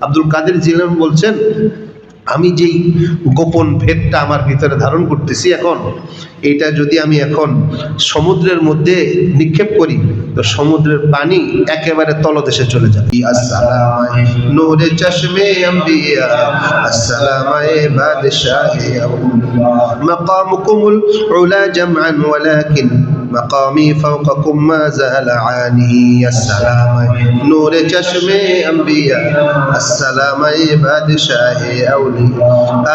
আব্দুল কাদের জিলান বলছেন আমি যেই গোপন ভেদটা আমার ভিতরে ধারণ করতেছি এখন এটা যদি আমি এখন সমুদ্রের মধ্যে নিক্ষেপ করি তো সমুদ্রের পানি একেবারে তলদেশে চলে যাবে আসসালামাই নূরে চশমে আম্বিয়া আসসালামাই বাদশাহে মাকামুকুমুল উলা জামআন ওয়ালাকিন مقامي فوقكم ما زال عاني السلام نور چشم انبياء السلام بادشاه اولي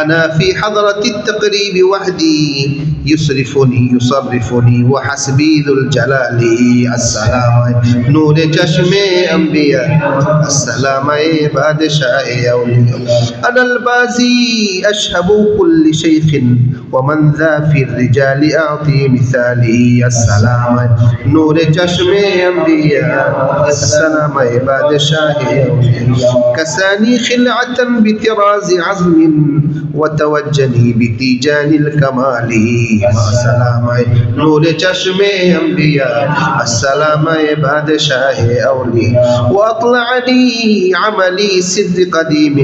أنا في حضرة التقريب وحدي يصرفني يصرفني وحسبي ذو الجلال السلام. نور چشم انبياء السلام بادشاه اولي أنا البازي أشهب كل شيخ. ومن ذا في الرجال اعطي مثالي السلام. نور چشم أنبياء السلام بادشاه كساني خلعة بطراز عزم وتوجني بتيجان الكمال. السلام. نور چشم أنبياء السلام بادشاه اولي وأطلعني عملي سر قديم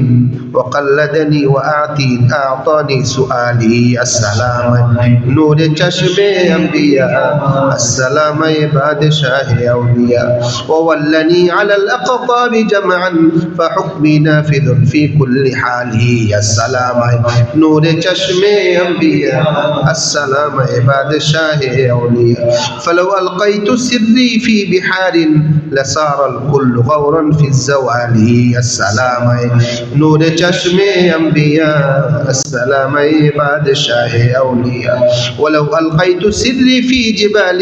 وقلدني وأعطي أعطاني سؤالي. السلام. السلام. نور چشم انبیاء. السلام بادشاہ اولیاء. وولنی على الاقطاب جمعا فحکمی نافذ فی کل حال ہی. السلام نور چشم انبیاء. السلام بادشاہ اولیاء. فلو القیت سری فی بحار لصار الكل غورا في الزوال هي السلام نور چشم انبیاء. السلام بادشاہ بادشاه أولياء. ولو ألقيت سري في جبال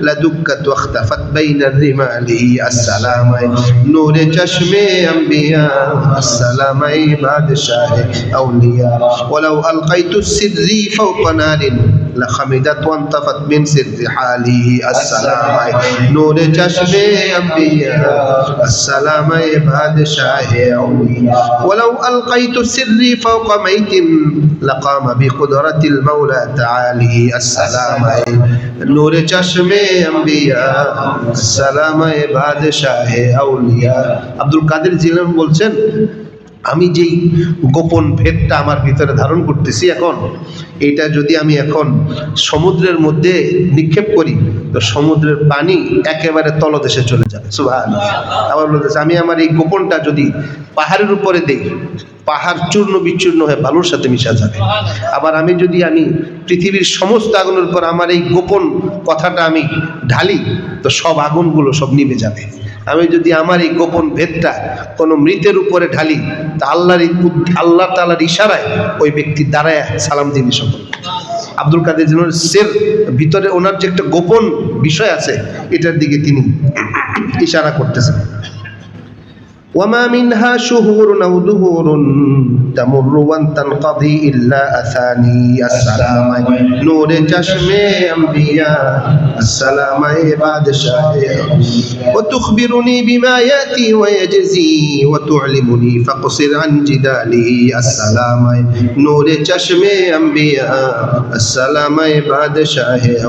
لدكت واختفت بين الرمال. السلام نور چشم أنبياء. السلام بادشاه أولياء. ولو ألقيت سري فوق نار لخمدت وانطفت من سر حالي السلام نور چشم انبياء السلام بادشاه اولياء ولو القيت سري فوق ميت لقام بقدرة المولى تعالي السلام نور چشم انبیاء السلام বাদশাহ আউলিয়া আব্দুল কাদের জিলান বলছেন আমি যেই গোপন ভেদটা আমার ভিতরে ধারণ করতেছি এখন, এটা যদি আমি এখন সমুদ্রের মধ্যে নিক্ষেপ করি, তো সমুদ্রের পানি একেবারে তলদেশে চলে যাবে। সুভান আবার বলতেছে আমি আমার এই গোপনটা যদি পাহাড়ের উপরে দেই, পাহাড় চূর্ণ বিচূর্ণ হয়ে বালুর সাথে মিশা যাবে। আবার আমি যদি আমি পৃথিবীর সমস্ত আগুনের উপর আমার এই গোপন কথাটা আমি ঢালি, তো সব আগুনগুলো সব নিভে যাবে। আমি যদি আমার এই গোপন ভেদটা কোনো মৃতের উপরে ঢালি তা আল্লাহর আল্লাহ তালার ইশারায় ওই ব্যক্তি দাঁড়ায় সালাম দিন সকল আব্দুল কাদের জিনুর সের ভিতরে ওনার যে একটা গোপন বিষয় আছে, এটার দিকে তিনি ইশারা করতেছেন। وما منها شهور أو دهور تمر وتنقضي إلا أثاني السلام نور چشم أنبياء السلام بعد شاهد وتخبرني بما يأتي ويجزي وتعلمني فاقصر عن جدالي السلام نور چشم أنبياء السلام بعد شاهد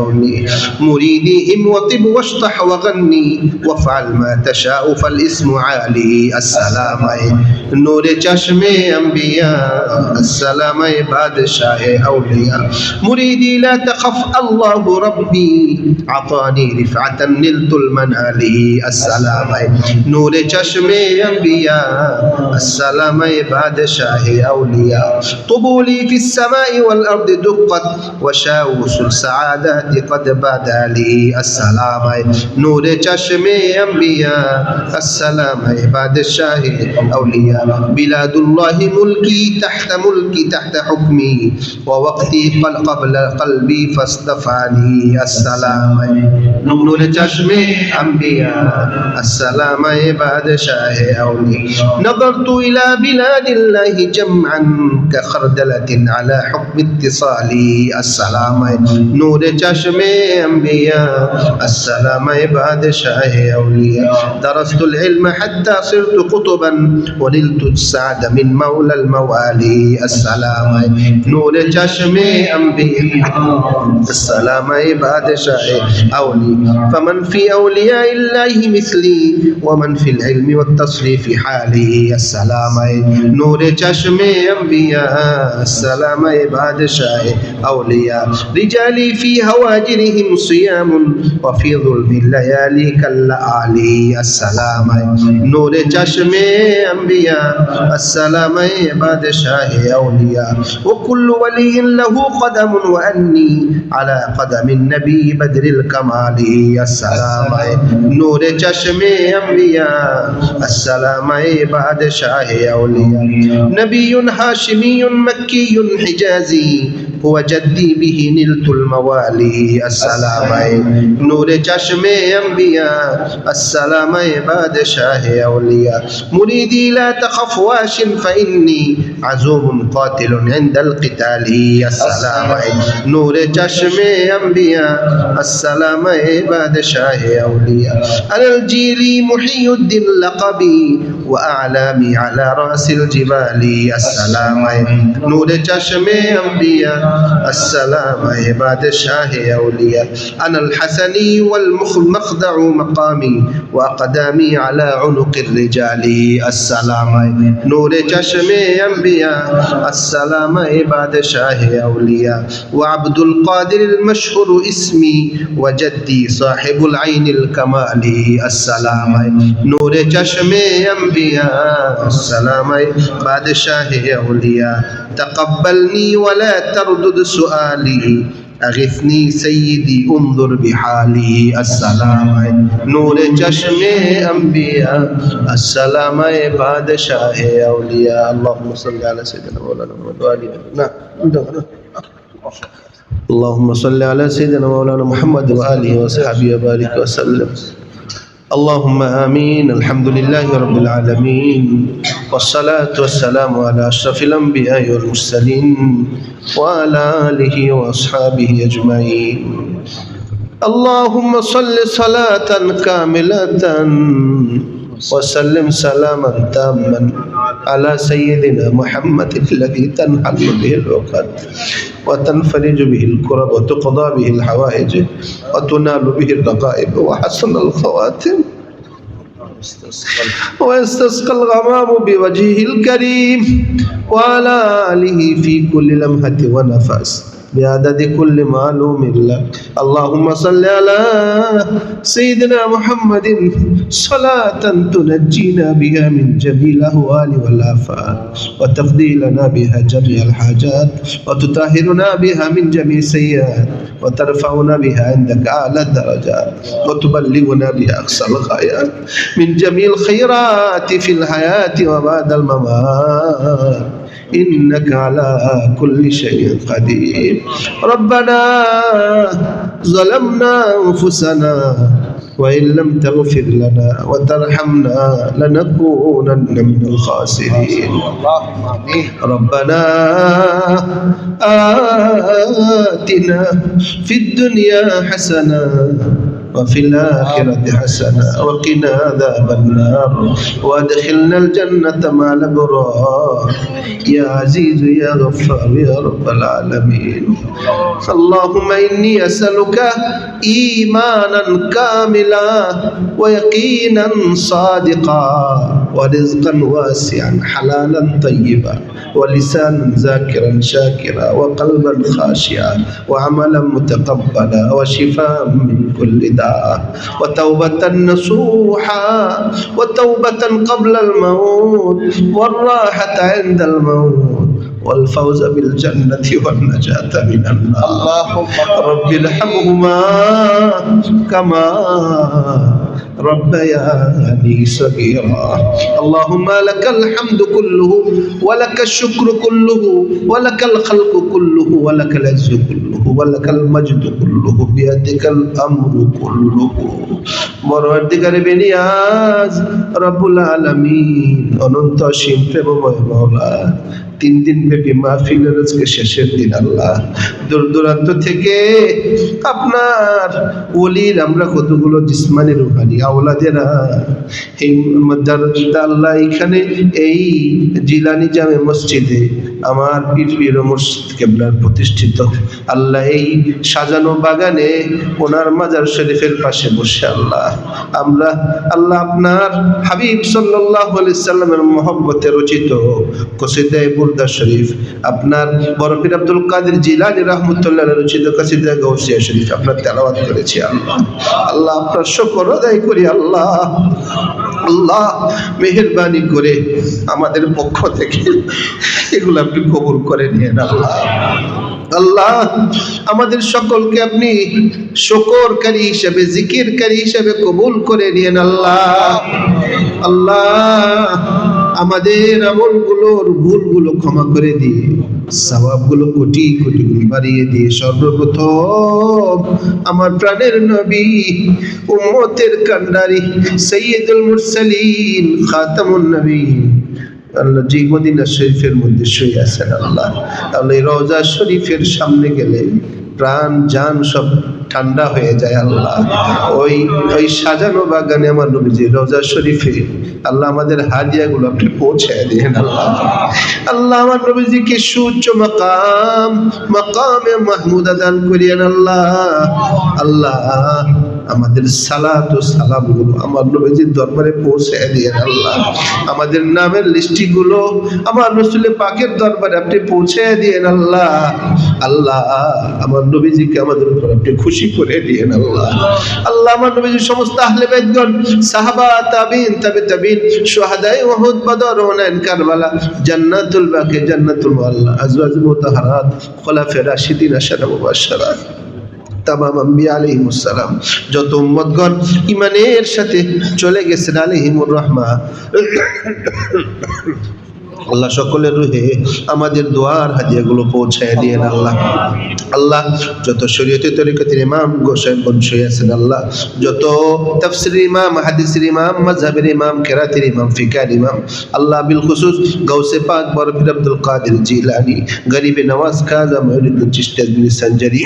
مريديهم وطب واشطح وغني وافعل ما تشاء فالاسم عالي السلام السلامای نور چشم انبیاء السلامای بادشاہ اولیاء. مریدی لا تخف الله ربی عطانی رفعتا نلت المنالی. السلامای نور چشم انبیاء السلامای بادشاہ اولیاء. طبولي في السماء والأرض دقت وشاوس السعادات قد بدا لی. السلام نور چشم انبیاء السلام بعد بادشاہ اولیاء بلاد الله ملكي تحت ملكي تحت حكمي ووقتي قبل قلبي فاصطفاني السلام. نور چشم انبياء السلام بادشاہ اولیاء نظرت إلى بلاد الله جمعا كخردلة على حكم اتصالي. السلام. نور چشم انبياء السلام بادشاہ اولیاء درست العلم حتى صرت وأرسلت قطبا ونلت السعد من مولى الموالي. السلام نور چشم أنبياء السلام بادشاہ أولي فمن في أولياء الله مثلي ومن في العلم والتصريف حالي. السلام نور چشم أنبياء. السلام بادشاہ أولياء رجالي في هواجرهم صيام وفي ظلم الليالي كاللآلي السلام نور चश्मे अंबिया السلام बादशाह أولياء. وكل ولي له قدم وأني على قدم النبي بدر الكمال. السلام نور چشم انبیاء السلام بعد شاه أولياء. نبی هاشمي مکی حجازی جدي به نلت الموالي. السلام نور چشم أنبياء. السلام بادشاہ أولياء. مريدي لا تخف واش فإني عزوم قاتل عند القتال. السلام نور چشم أنبياء. السلام بادشاہ أولياء. أنا الجيلي محي الدين لقبي وأعلامي على رأس الجبال. السلام نور چشم أنبياء. السلام بادشاہ أولياء أنا الحسني والمخدع مقامي وأقدامي على عنق الرجال. السلام نور چشم أنبياء السلام بادشاہ أولياء وعبد القادر المشهور اسمي وجدي صاحب العين الكمال. السلام نور چشم أنبياء السلام بادشاہ أولياء تقبلني ولا تردد سؤالي أغثني سيدي انظر بحالي السلام نور چشم أنبياء السلام بادشاہ أولياء اللهم صل على سيدنا مولانا محمد وآله نعم اللهم صل على سيدنا مولانا محمد وآله وصحبه وبارك وسلم اللهم آمين الحمد لله رب العالمين والصلاة والسلام على أشرف الأنبياء والمرسلين وعلى آله وأصحابه أجمعين. اللهم صل صلاة كاملة وسلم سلاما تاما. على سيدنا محمد الذي تنحل به العقد وتنفرج به الكرب وتقضى به الحوائج وتنال به الرقائب وحسن الخواتم ويستسقى الغمام بوجهه الكريم وعلى آله في كل لمحة ونفس بعدد كل معلوم لك اللهم صل على سيدنا محمد صلاة تنجينا بها من جميع الأهوال والآفات وتقضي لنا بها جميع الحاجات وتطهرنا بها من جميع السيئات وترفعنا بها عندك أعلى الدرجات وتبلغنا بها أقصى الغايات من جميع الخيرات في الحياة وبعد الممات. إنك على كل شيء قدير. ربنا ظلمنا أنفسنا وإن لم تغفر لنا وترحمنا لنكونن من الخاسرين. ربنا آتنا في الدنيا حسنة وفي الآخرة حسنة وقنا عذاب النار وادخلنا الجنة مع الأبرار. يا عزيز يا غفار يا رب العالمين. اللهم إني أسألك إيمانا كاملا ويقينا صادقا. ورزقا واسعا حلالا طيبا ولسانا ذاكرا شاكرا وقلبا خاشعا وعملا متقبلا وشفاء من كل داء وتوبة نصوحا وتوبة قبل الموت والراحة عند الموت والفوز بالجنة والنجاة من النار. اللهم رب ارحمهما كما ربياني صغيرا اللهم لك الحمد كله ولك الشكر كله ولك الخلق كله ولك العز كله ولك المجد كله بيدك الامر كله পরবর্তীকারে বেনিয়াজ রব্বুল আলামিন অনন্ত অসীম প্রেমময় মাওলা তিন দিন ব্যাপী মাহফিলের আজকে শেষের দিন আল্লাহ দূর দূরান্ত থেকে আপনার ওলির আমরা কতগুলো জিসমানি রুহানি আওলাদেরা। এই আল্লাহ এখানে এই জিলানি জামে মসজিদে আমার পীর মুর্শিদ কেবলার প্রতিষ্ঠিত। আল্লাহ এই সাজানো বাগানে ওনার মাজার শরীফের পাশে বসে আল্লাহ। আমরা, আল্লাহ আপনার হাবিব সাল্লাহ সাল্লামের মহব্বতে রচিত কসিদায় বুরদা শরীফ, আপনার বরফির আব্দুল কাদের জিলানি রহমতুল্লাহ রচিত কসিদা গৌসিয়া শরীফ আপনার তেলাওয়াত করেছি আল্লাহ। আল্লাহ আপনার শকর আদায় করি আল্লাহ। আল্লাহ মেহরবানি করে আমাদের পক্ষ থেকে এগুলো আপনি কবুল করে নিয়েন, আল্লাহ। আল্লাহ, আমাদের সকলকে আপনি শকরকারী হিসেবে, জিকিরকারী হিসেবে কবুল করে নিয়েন, আল্লাহ। আল্লাহ আমাদের আমল আমলগুলোর ভুলগুলো ক্ষমা করে দিয়ে সওয়াবগুলো কোটি কোটি গুণ বাড়িয়ে দিয়ে সর্বপ্রথম আমার প্রাণের নবী, উম্মতের কান্ডারি সৈয়দুল মুরসালিন, খাতামুন নবী আল্লাহ যে মদিনা শরীফের মধ্যে শুয়ে আছেন আল্লাহ, তাহলে রওজা শরীফের সামনে গেলে প্রাণ যান সব ঠান্ডা হয়ে যায় আল্লাহ। ওই ওই সাজানো বাগানে আমার নবীজি রোজা শরীফে আল্লাহ আমাদের হাদিয়াগুলো আপনি পৌঁছায় দিন আল্লাহ। আল্লাহ আমার নবীজি নবীজিকে সুচ্চ মাকাম, মাকামে মাহমুদা দান করিয়েন আল্লাহ। আল্লাহ আমাদের সালাত ও সালামগুলো আমার নবীজির দরবারে পৌঁছে দিয়েন আল্লাহ। আমাদের নামের লিস্টিগুলো আমার রসুলে পাকের দরবারে আপনি পৌঁছে দিয়েন আল্লাহ। আল্লাহ, আমার নবীজিকে আমাদের উপর আপনি খুশি করে দিয়েন আল্লাহ। আল্লাহ, আমার নবীজির সমস্ত আহলে বাইতগণ সাহাবা, তাবিন, তাবে তাবিন শুহাদায়ে উহুদ, বদর, হুনাইন, কারবালা, জান্নাতুল বাকি, জান্নাতুল আল্লাহ আজওয়াজ, মুতাহারাত, খোলাফে রাশিদিন আশারা মুবাশশারাত। তামাম আম্বিয়া আলাইহিমুসসালাম। যত ইমানের সাথে চলে গেছেন আলাইহিমুর রহমা। আল্লাহ সকলের রুহে আমাদের দোয়ার হাদিয়াগুলো পৌঁছায় আল্লাহ। আল্লাহ যত শরীয়তে তরিকতের ইমাম গোসাইবন শুয়ে আছেন আল্লাহ। যত তাফসির ইমাম, হাদিসের ইমাম, মাযহাবের ইমাম, কেরাতের ইমাম ফিকার ইমাম। আল্লাহ বিল খুসুস গাউসে পাক বরফির আব্দুল কাদের জিলানি, গরিবে নওয়াজ খাজা মহিউদ্দিন সঞ্জারি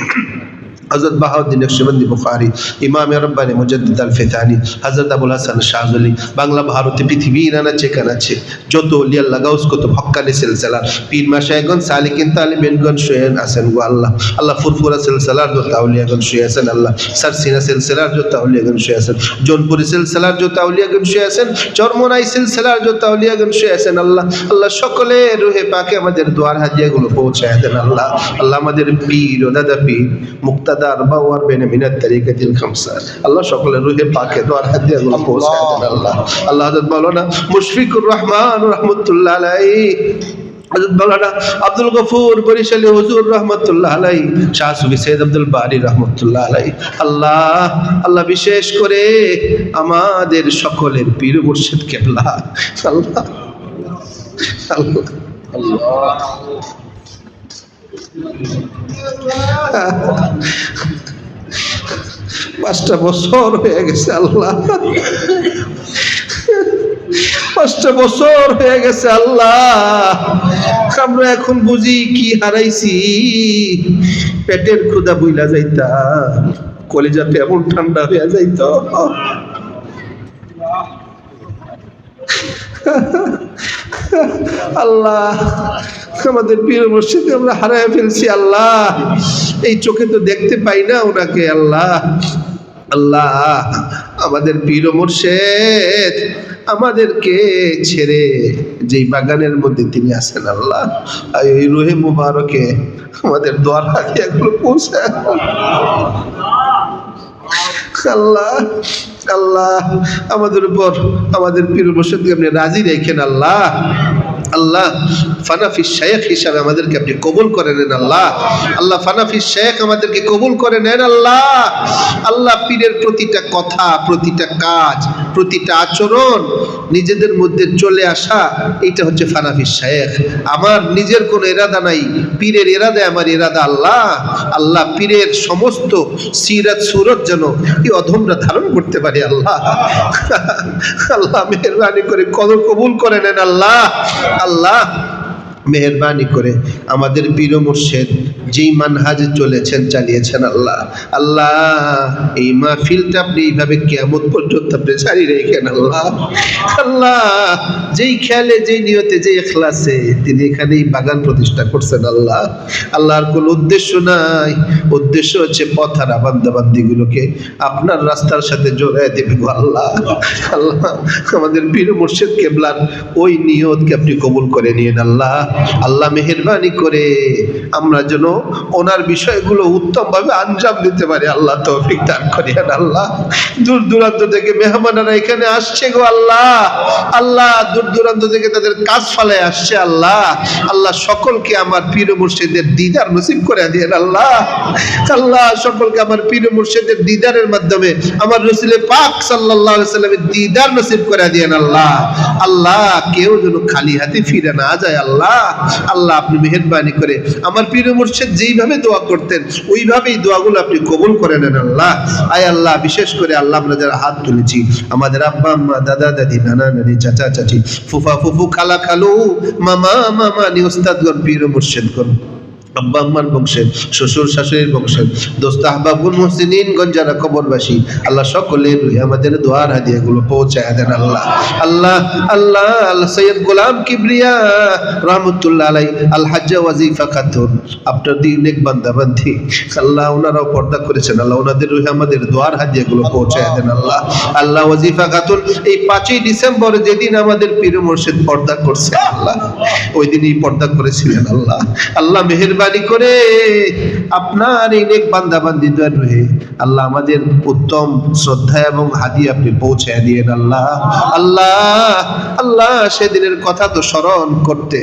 হজরত বাহাউদ্দিন নকশবন্দি বুখারি, ইমাম রব্বানি মুজাদ্দিদ আল ফেতানি হজরত আবুল হাসান শাহজলি, বাংলা, ভারতে পৃথিবীর আনাচে কানাচে, যত লিয়াল্লা গাউস কত হক্কানি সিলসিলা পীর মাশায়গণ সালিকিন তালিবেনগণ শুয়েন আছেন গো আল্লাহ। আল্লাহ ফুরফুরা সিলসিলার যত আউলিয়াগণ শুয়ে আছেন আল্লাহ। সারসিনা সিলসিলার যত আউলিয়াগণ শুয়ে আছেন। জোনপুরি সিলসিলার যত আউলিয়াগণ শুয়ে আছেন। চরমনাই সিলসিলার যত আউলিয়াগণ শুয়ে আছেন আল্লাহ। আল্লাহ সকলে রুহে পাকে আমাদের দোয়ার হাদিয়াগুলো পৌঁছায় দেন আল্লাহ। আল্লাহ আমাদের পীর ও দাদা পীর মুক্তাদার আব্দুল গফুর বরিশালী হুজুর রহমতুল্লাহ আলাই শাহ আব্দুল বারি রহমতুল্লাহ আলাই আল্লাহ আল্লাহ বিশেষ করে আমাদের সকলের পীর মুর্শিদ কেবলা। আল্লাহ। পাঁচটা বছর হয়ে গেছে, আল্লাহ। পাঁচটা বছর হয়ে গেছে, আল্লাহ। আমরা এখন বুঝি কি হারাইছি। পেটের ক্ষুদা বুইলা যাইতা, কলিজাতে এমন ঠান্ডা হয়ে যাইত। আল্লাহ, আমাদের পীর মসজিদে আমরা হারায় ফেলছি, আল্লাহ। এই চোখে তো দেখতে পাই না ওনাকে, আল্লাহ। আল্লাহ, আমাদের পীর মুর্শেদ আমাদেরকে ছেড়ে যেই বাগানের মধ্যে তিনি আছেন, আল্লাহ। ওই রুহে মুবারকে আমাদের দোয়ার হাতিয়াগুলো পৌঁছে আল্লাহ আল্লাহ আমাদের উপর আমাদের পীর মুর্শিদকে আপনি রাজি রেখেন আল্লাহ। আল্লাহ ফানাফি শেখ হিসাবে আমাদেরকে আপনি কবুল করে নেন আল্লাহ। আল্লাহ ফানাফি শেখ আমাদেরকে কবুল করে নেন আল্লাহ। আল্লাহ, পীরের প্রতিটা কথা, প্রতিটা কাজ, প্রতিটা আচরণ নিজেদের মধ্যে চলে আসা এটা হচ্ছে ফানাফি শেখ আমার নিজের কোনো এরাদা নাই, পীরের এরাদা আমার এরাদা আল্লাহ। আল্লাহ, পীরের সমস্ত সিরাত, সুরত যেন এই অধমরা ধারণ করতে পারে আল্লাহ। আল্লাহ, মেহরবানি করে কদর কবুল করে নেন আল্লাহ। আল্লাহ মেহরবানি করে আমাদের পীর মুর্শেদ যেই মানহাজে চলেছেন, চালিয়েছেন আল্লাহ। আল্লাহ, এই মাহফিলটা আপনি এইভাবে কেমন পর্যন্ত আপনি জারি রেখেন আল্লাহ। আল্লাহ, যেই খেয়ালে, যেই নিয়তে যে এখলাসে তিনি এখানে এই বাগান প্রতিষ্ঠা করছেন আল্লাহ। আল্লাহর কোনো উদ্দেশ্য নাই। উদ্দেশ্য হচ্ছে পথারা বান্দাবান্দিগুলোকে আপনার রাস্তার সাথে জোড়ায় দেবে আল্লাহ। আল্লাহ, আমাদের পীর মুর্শিদ কেবলার ওই নিয়তকে আপনি কবুল করে নিয়েন আল্লাহ। আল্লাহ মেহরবানি করে। আমরা যেন ওনার বিষয়গুলো উত্তমভাবে আঞ্জাম দিতে পারি, আল্লাহ তৌফিক দান করিয়েন, আল্লাহ। দূর দূরান্ত থেকে মেহমানেরা এখানে আসছে গো, আল্লাহ। আল্লাহ, দূর দূরান্ত থেকে তাদের কাজ ফালে আসছে, আল্লাহ। আল্লাহ, সকলকে আমার পীর মুর্শিদের দিদার নসিব করে দিয়েন, আল্লাহ। আল্লাহ, সকলকে আমার পীর মুর্শিদের দিদারের মাধ্যমে আমার রসুলের পাক আলাইহি সাল্লামের দিদার নসিব করে দিয়েন, আল্লাহ। আল্লাহ, কেউ যেন খালি হাতে ফিরে না যায়, আল্লাহ। আল্লাহ, আপনি মেহেরবানি করে আমার পীর মুর্শিদ যেইভাবে দোয়া করতেন, ওইভাবেই দোয়াগুলো আপনি কবুল করে নেন আল্লাহ। আয় আল্লাহ, বিশেষ করে আল্লাহ আমরা যারা হাত তুলেছি, আমাদের আব্বা, আম্মা, দাদা, দাদি, নানা, নানি, চাচা, চাচি, ফুফা, ফুফু, খালা, খালু, মামা মামা নি ওস্তাদগণ পীর গণ আব্বা আম্মার বংশের, শ্বশুর শাশুড়ির বংশের, দোস্ত আহবাবুল মুহসিনিন গঞ্জারা কবরবাসী, আল্লাহ সকলে আমাদের দোয়ার হাদিয়াগুলো পৌঁছায় দেন আল্লাহ। আল্লাহ আল্লাহ আল্লাহ সৈয়দ গোলাম কিবরিয়া রহমতুল্লাহ আলাই আল হাজ্জা ওয়াজিফা খাতুন, আপনার দিন এক বান্দা বান্ধি আল্লাহ ওনারাও পর্দা করেছেন, আল্লাহ ওনাদের রুহে আমাদের দোয়ার হাদিয়াগুলো পৌঁছায় দেন আল্লাহ। আল্লাহ ওয়াজিফা খাতুন, এই পাঁচই ডিসেম্বর যেদিন আমাদের পীর মুর্শিদ পর্দা করছে আল্লাহ, ওই দিনই পর্দা করেছিলেন আল্লাহ। আল্লাহ মেহেরবানি করে আপনার এই নেক বান্দা বান্দি দোয়ার রুহে আল্লাহ আমাদের উত্তম শ্রদ্ধা এবং হাদি আপনি পৌঁছায় দিয়েন আল্লাহ। আল্লাহ আল্লাহ সেদিনের কথা তো স্মরণ করতে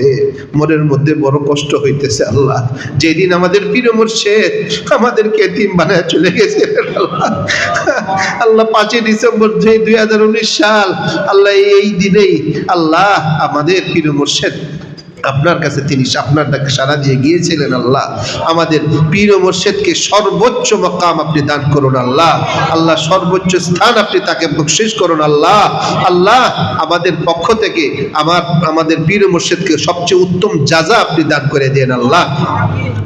মনের মধ্যে বড় কষ্ট হইতেছে আল্লাহ। যেদিন আমাদের পীর মুর্শেদ আমাদেরকে এতিম বানায় চলে গেছে। আল্লাহ আল্লাহ পাঁচই ডিসেম্বর দুই হাজার উনিশ সাল, আল্লাহ এই দিনেই আল্লাহ আমাদের পীর মুর্শেদ আপনার কাছে তিনি আপনার ডাকে সারা দিয়ে গিয়েছিলেন আল্লাহ। আমাদের পীর মোর্শেদকে সর্বোচ্চ মকাম আপনি দান করুন আল্লাহ। আল্লাহ সর্বোচ্চ স্থান আপনি তাকে বকশিস করুন আল্লাহ। আল্লাহ আমাদের পক্ষ থেকে আমার, আমাদের পীর মোর্শেদকে সবচেয়ে উত্তম যাজা আপনি দান করে দেন আল্লাহ।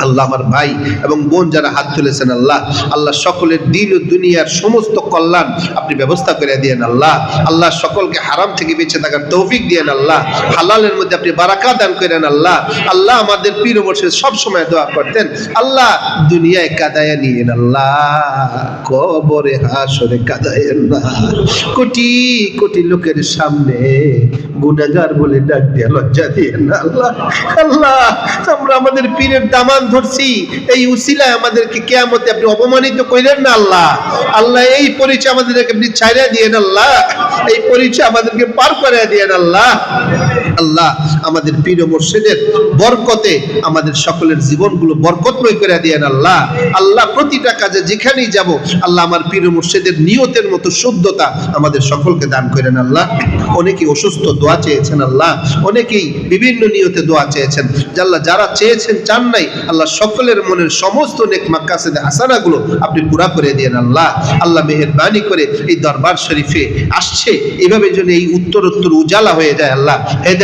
আল্লাহ আমার ভাই এবং বোন যারা হাত তুলেছেন আল্লাহ। আল্লাহ সকলের দিন ও দুনিয়ার সমস্ত কল্যাণ আপনি ব্যবস্থা করে দিয়েন আল্লাহ। আল্লাহ সকলকে হারাম থেকে বেঁচে থাকার তৌফিক দিয়েন আল্লাহ। হালালের মধ্যে আপনি বারাকা দান করেন আল্লাহ। আল্লাহ আমাদের পীর মোর্শেদ সব সময় দোয়া করতেন। আল্লাহ দুনিয়ায় কাদায়া নিয়েন আল্লাহ কবরে হাসরে কাদায়েন না। কোটি কোটি লোকের সামনে গুনাগার বলে ডাক দিয়ে লজ্জা দিয়ে আল্লাহ আল্লাহ, আমরা আমাদের পীরের দামান ধরছি। এই উসিলায় আমাদেরকে কেয়ামতে আপনি অপমানিত কইলেন না আল্লাহ। আল্লাহ এই পরিচয় আমাদেরকে আপনি ছাইরা দিয়েন আল্লাহ, এই পরিচয় আমাদেরকে পার করে দিয়েন আল্লাহ আল্লাহ আমাদের পীর মুর্শিদের বরকতে আমাদের সকলের জীবনগুলো বরকতময় করে দিয়েন আল্লাহ। আল্লাহ প্রতিটা কাজে যেখানেই যাব, আল্লাহ আমার পীর মুর্শিদের নিয়তের মতো শুদ্ধতা আমাদের সকলকে দান করেন আল্লাহ। অনেকেই অসুস্থ, দোয়া চেয়েছেন আল্লাহ। অনেকেই বিভিন্ন নিয়তে দোয়া চেয়েছেন। আল্লাহ যারা চেয়েছেন চান নাই, আল্লাহ সকলের মনের সমস্ত নেক মাক্কাসেদে, হাসানাগুলো আপনি পুরা করে দিয়েন আল্লাহ। আল্লাহ মেহেরবানি করে এই দরবার শরীফে আসছে। এভাবে যেন এই উত্তর উত্তর উজালা হয়ে যায় আল্লাহ।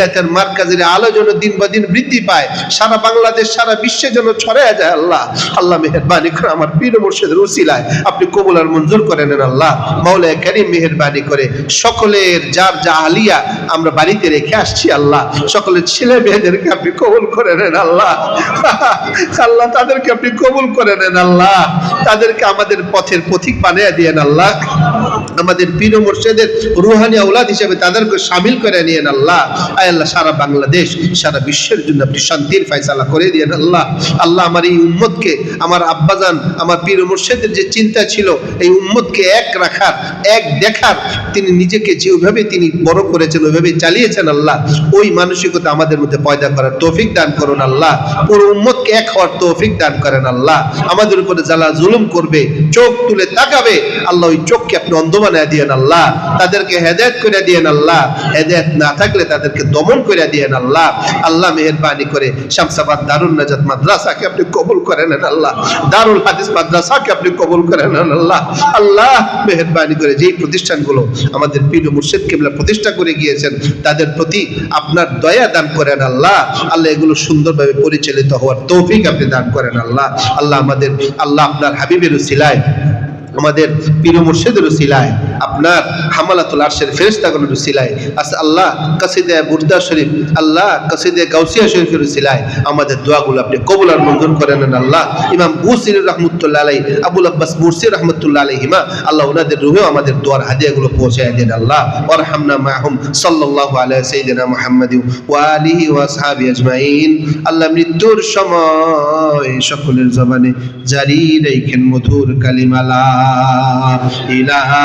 হেদায়তের মার্কাজের আলো যেন দিন বা দিন বৃদ্ধি পায়। সারা বাংলাদেশ, সারা বিশ্বে যেন ছড়ায় যায় আল্লাহ। আল্লাহ মেহেরবানি করে আমার পীর মুর্শিদের উসিলায় আপনি কবুল আর মঞ্জুর করে নেন আল্লাহ। মাওলায় কারিম মেহেরবানি করে সকলের যার যা আলিয়া আমরা বাড়িতে রেখে আসছি আল্লাহ। সকলের ছেলে মেয়েদেরকে আপনি কবুল করে নেন আল্লাহ। আল্লাহ তাদেরকে আপনি কবুল করে নেন আল্লাহ। তাদেরকে আমাদের পথের পথিক বানিয়ে দিয়েন আল্লাহ। আমাদের পীর মুর্শিদের রুহানি আউলাদ হিসেবে তাদেরকে সামিল করে নিয়েন আল্লাহ। আয় আল্লাহ, সারা বাংলাদেশ, সারা বিশ্বের জন্য আপনি শান্তির ফয়সালা করে দিয়েন আল্লাহ। আল্লাহ আমার এই উম্মতকে, আমার আব্বাজান, আমার পীর মুর্শিদের যে চিন্তা ছিল, এই উম্মতকে এক রাখার, এক দেখার, তিনি নিজেকে যেভাবে তিনি বড় করেছেন, ওইভাবে চালিয়েছেন আল্লাহ। ওই মানসিকতা আমাদের মধ্যে পয়দা করার তৌফিক দান করুন আল্লাহ। পুরো উম্মতকে এক হওয়ার তৌফিক দান করেন আল্লাহ। আমাদের উপরে জ্বালা জুলুম করবে, চোখ তুলে তাকাবে, আল্লাহ ওই চোখকে আপনি অন্ধ বানায় দিয়েন আল্লাহ, তাদেরকে হেদায়েত করে দিয়েন আল্লাহ। হেদায়েত না থাকলে তাদেরকে দমন করে দিয়েন আল্লাহ। আল্লাহ মেহেরবানি করে শামসাবাদ দারুণ নাজাত মাদ্রাসাকে আপনি কবুল করে নেন আল্লাহ। দারুল হাদিস মাদ্রাসাকে আপনি কবুল করে নেন আল্লাহ। আল্লাহ মেহেরবানি করে যেই প্রতিষ্ঠানগুলো আমাদের পীর মুর্শিদ কেবলা প্রতিষ্ঠা করে গিয়েছেন, তাদের প্রতি আপনার দয়া দান করেন আল্লাহ। আল্লাহ এগুলো সুন্দরভাবে পরিচালিত হওয়ার তৌফিক আপনি দান করেন আল্লাহ। আল্লাহ আমাদের, আল্লাহ আপনার হাবিবের সিলায় আমাদের পীর মুর্শিদের সিলায় আপনার হামালাতুল আরশের ফেরেশতাগুলোর সিলায় আস আল্লাহ কাসিদে বুরদা শরীফ, আল্লাহ কাসিদে গাউসিয়া শরীফের সিলায় আমাদের দোয়াগুলো আপনি কবুল আর মঞ্জুর করেন আল্লাহ। ইমাম বুসির রহমতুল্লাহ আলাই আবুল আব্বাস মুরসি রহমতুল্লাহ আলাইহিমা, আল্লাহ ওনাদের রুহেও আমাদের দোয়ার হাদিয়াগুলো পৌঁছায় দেন আল্লাহ। ওয়ারহামনা মাহুম সাল্লাল্লাহু আলা সাইয়্যিদিনা মুহাম্মাদি ওয়া আলিহি ওয়া আসহাবি আজমাইন। আল্লাহ মৃত্যুর সময় সকলের জবানে জারি রাখেন মধুর কালিমালা ইলাহা